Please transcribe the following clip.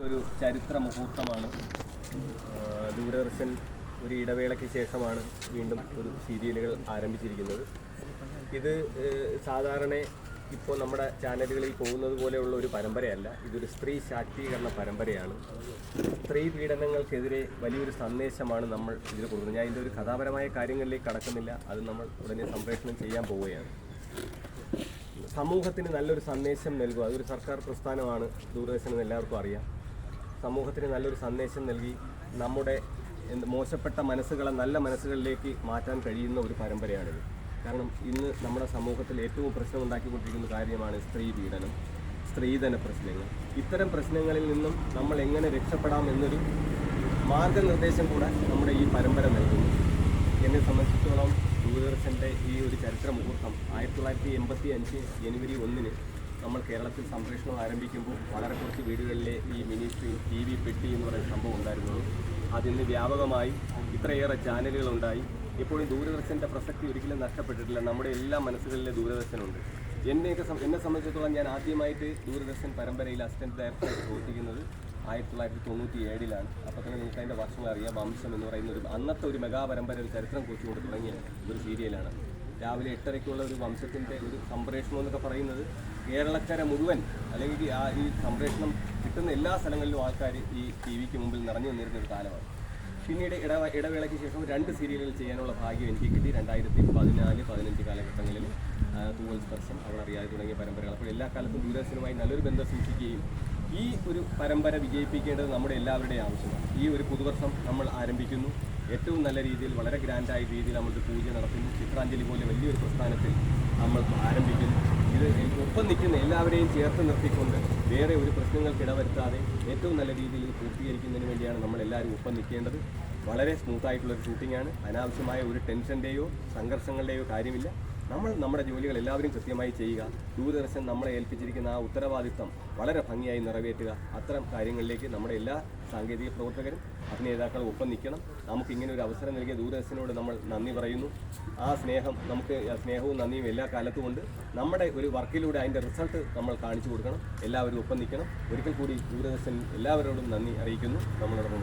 ഒരു ചരിത്ര മുഹൂർത്തമാണ് ദൂരദർശൻ ഒരു ഇടവേളയ്ക്ക് ശേഷമാണ് വീണ്ടും ഒരു സീരിയലുകൾ ആരംഭിച്ചിരിക്കുന്നത്. ഇത് സാധാരണ ഇപ്പോൾ നമ്മുടെ ചാനലുകളിൽ പോകുന്നത് പോലെയുള്ള ഒരു പരമ്പരയല്ല. ഇതൊരു സ്ത്രീ ശാക്തീകരണ പരമ്പരയാണ്. സ്ത്രീ പീഡനങ്ങൾക്കെതിരെ വലിയൊരു സന്ദേശമാണ് നമ്മൾ ഇതിൽ കൊടുക്കുന്നത്. ഞാൻ ഇതിന്റെ ഒരു കഥാപരമായ കാര്യങ്ങളിലേക്ക് കടക്കുന്നില്ല. അത് നമ്മൾ ഉടനെ സംപ്രേഷണം ചെയ്യാൻ പോവുകയാണ്. സമൂഹത്തിന് നല്ലൊരു സന്ദേശം നൽകുക. അതൊരു സർക്കാർ പ്രസ്ഥാനമാണ്. ദൂരദർശനം എല്ലാവർക്കും അറിയാം. സമൂഹത്തിന് നല്ലൊരു സന്ദേശം നൽകി നമ്മുടെ മോശപ്പെട്ട മനസ്സുകളെ നല്ല മനസ്സുകളിലേക്ക് മാറ്റാൻ കഴിയുന്ന ഒരു പരമ്പരയാണിത്. കാരണം ഇന്ന് നമ്മുടെ സമൂഹത്തിൽ ഏറ്റവും പ്രശ്നം ഉണ്ടാക്കിക്കൊണ്ടിരിക്കുന്ന കാര്യമാണ് സ്ത്രീ പീഡനം സ്ത്രീധന പ്രശ്നങ്ങൾ. ഇത്തരം പ്രശ്നങ്ങളിൽ നിന്നും നമ്മൾ എങ്ങനെ രക്ഷപ്പെടാം എന്നൊരു മാർഗനിർദ്ദേശം കൂടെ നമ്മുടെ ഈ പരമ്പര നൽകുന്നു. എന്നെ സംബന്ധിച്ചിടത്തോളം ദൂരദർശന്റെ ഈ ഒരു ചരിത്ര മുഹൂർത്തം ആയിരത്തി തൊള്ളായിരത്തി എൺപത്തി അഞ്ച് ജനുവരി ഒന്നിന് നമ്മൾ കേരളത്തിൽ സംപ്രേഷണം ആരംഭിക്കുമ്പോൾ വളരെ കുറച്ച് വീടുകളിലെ ഈ മിനി സ്ക്രീൻ ടി വി പെട്ടി എന്ന് പറയുന്ന സംഭവം ഉണ്ടായിരുന്നുള്ളൂ അതിന്ന് വ്യാപകമായി ഇത്രയേറെ ചാനലുകളുണ്ടായി ഇപ്പോഴും ദൂരദർശന്റെ പ്രസക്തി ഒരിക്കലും നഷ്ടപ്പെട്ടിട്ടില്ല. നമ്മുടെ എല്ലാ മനസ്സുകളിലെ ദൂരദർശനുണ്ട്. എന്നെയൊക്കെ എന്നെ സംബന്ധിച്ചിടത്തോളം ഞാൻ ആദ്യമായിട്ട് ദൂരദർശൻ പരമ്പരയിൽ അസിസ്റ്റന്റ് ഡയറക്ടറായിട്ട് പ്രവർത്തിക്കുന്നത് ആയിരത്തി തൊള്ളായിരത്തി തൊണ്ണൂറ്റി ഏഴിലാണ് അപ്പോൾ തന്നെ നിങ്ങൾക്ക് അതിന്റെ വർഷങ്ങൾ അറിയാം വംശം എന്ന് പറയുന്ന ഒരു അന്നത്തെ ഒരു മെഗാ പരമ്പര ഒരു ചരിത്രം കുറിച്ചുകൊണ്ട് തുടങ്ങിയ ഒരു സീരിയലാണ്. രാവിലെ എട്ടരയ്ക്കുള്ള ഒരു വംശത്തിന്റെ ഒരു സംപ്രേഷണം എന്നൊക്കെ പറയുന്നത് കേരളക്കര മുഴുവൻ അല്ലെങ്കിൽ ആ ഈ സംപ്രേഷണം കിട്ടുന്ന എല്ലാ സ്ഥലങ്ങളിലും ആൾക്കാർ ഈ ടി വിക്ക് മുമ്പിൽ നിറഞ്ഞു നിന്നിരുന്ന ഒരു കാലമാണ്. പിന്നീട് ഇട ഇടവേളയ്ക്ക് ശേഷം രണ്ട് സീരിയലുകൾ ചെയ്യാനുള്ള ഭാഗ്യം എനിക്ക് കിട്ടി. രണ്ടായിരത്തി പതിനാല് പതിനഞ്ച് കാലഘട്ടങ്ങളിൽ തൂവൽ സ്പർശം അവൾ അറിയാതെ തുടങ്ങിയ പരമ്പരകൾ. അപ്പോൾ എല്ലാ കാലത്തും ദൂരദർശനുമായി നല്ലൊരു ബന്ധം സൂക്ഷിക്കുകയും ഈ ഒരു പരമ്പര വിജയിപ്പിക്കേണ്ടത് നമ്മുടെ എല്ലാവരുടെയും ആവശ്യമാണ്. ഈ ഒരു പുതുവർഷം നമ്മൾ ആരംഭിക്കുന്നു. ഏറ്റവും നല്ല രീതിയിൽ വളരെ ഗ്രാൻഡായ രീതിയിൽ നമ്മളൊരു പൂജ നടത്തുന്നു. ചിത്രാഞ്ജലി പോലെ വലിയൊരു പ്രസ്ഥാനത്തിൽ നമ്മൾ ആരംഭിക്കുന്നു. ഇത് ഒപ്പം നിൽക്കുന്ന എല്ലാവരെയും ചേർത്ത് നിർത്തിക്കൊണ്ട് വേറെ ഒരു പ്രശ്നങ്ങൾക്ക് ഇടവരുത്താതെ ഏറ്റവും നല്ല രീതിയിൽ ഇത് പൂർത്തീകരിക്കുന്നതിന് വേണ്ടിയാണ് നമ്മൾ എല്ലാവരും ഒപ്പം നിൽക്കേണ്ടത്. വളരെ സ്മൂത്തായിട്ടുള്ളൊരു ആയിട്ടുള്ള ഒരു ഷൂട്ടിംഗ് ആണ്. അനാവശ്യമായ ഒരു ടെൻഷന്റെയോ സംഘർഷങ്ങളുടെയോ കാര്യമില്ല. നമ്മൾ നമ്മുടെ ജോലികൾ എല്ലാവരും കൃത്യമായി ചെയ്യുക. ദൂരദർശൻ നമ്മളെ ഏൽപ്പിച്ചിരിക്കുന്ന ആ ഉത്തരവാദിത്തം വളരെ ഭംഗിയായി നിറവേറ്റുക. അത്തരം കാര്യങ്ങളിലേക്ക് നമ്മുടെ എല്ലാ സാങ്കേതിക പ്രവർത്തകരും അഭിനേതാക്കളും ഒപ്പം നിൽക്കണം. നമുക്ക് ഇങ്ങനെ ഒരു അവസരം നൽകിയ ദൂരദർശനോട് നമ്മൾ നന്ദി പറയുന്നു. ആ സ്നേഹം നമുക്ക് സ്നേഹവും നന്ദിയും എല്ലാ കാലത്തും ഉണ്ട്. നമ്മുടെ ഒരു വർക്കിലൂടെ അതിന്റെ റിസൾട്ട് നമ്മൾ കാണിച്ചു കൊടുക്കണം. എല്ലാവരും ഒപ്പം നിൽക്കണം. ഒരിക്കൽ കൂടി ദൂരദർശൻ എല്ലാവരോടും നന്ദി അറിയിക്കുന്നു. നമ്മളോടൊപ്പം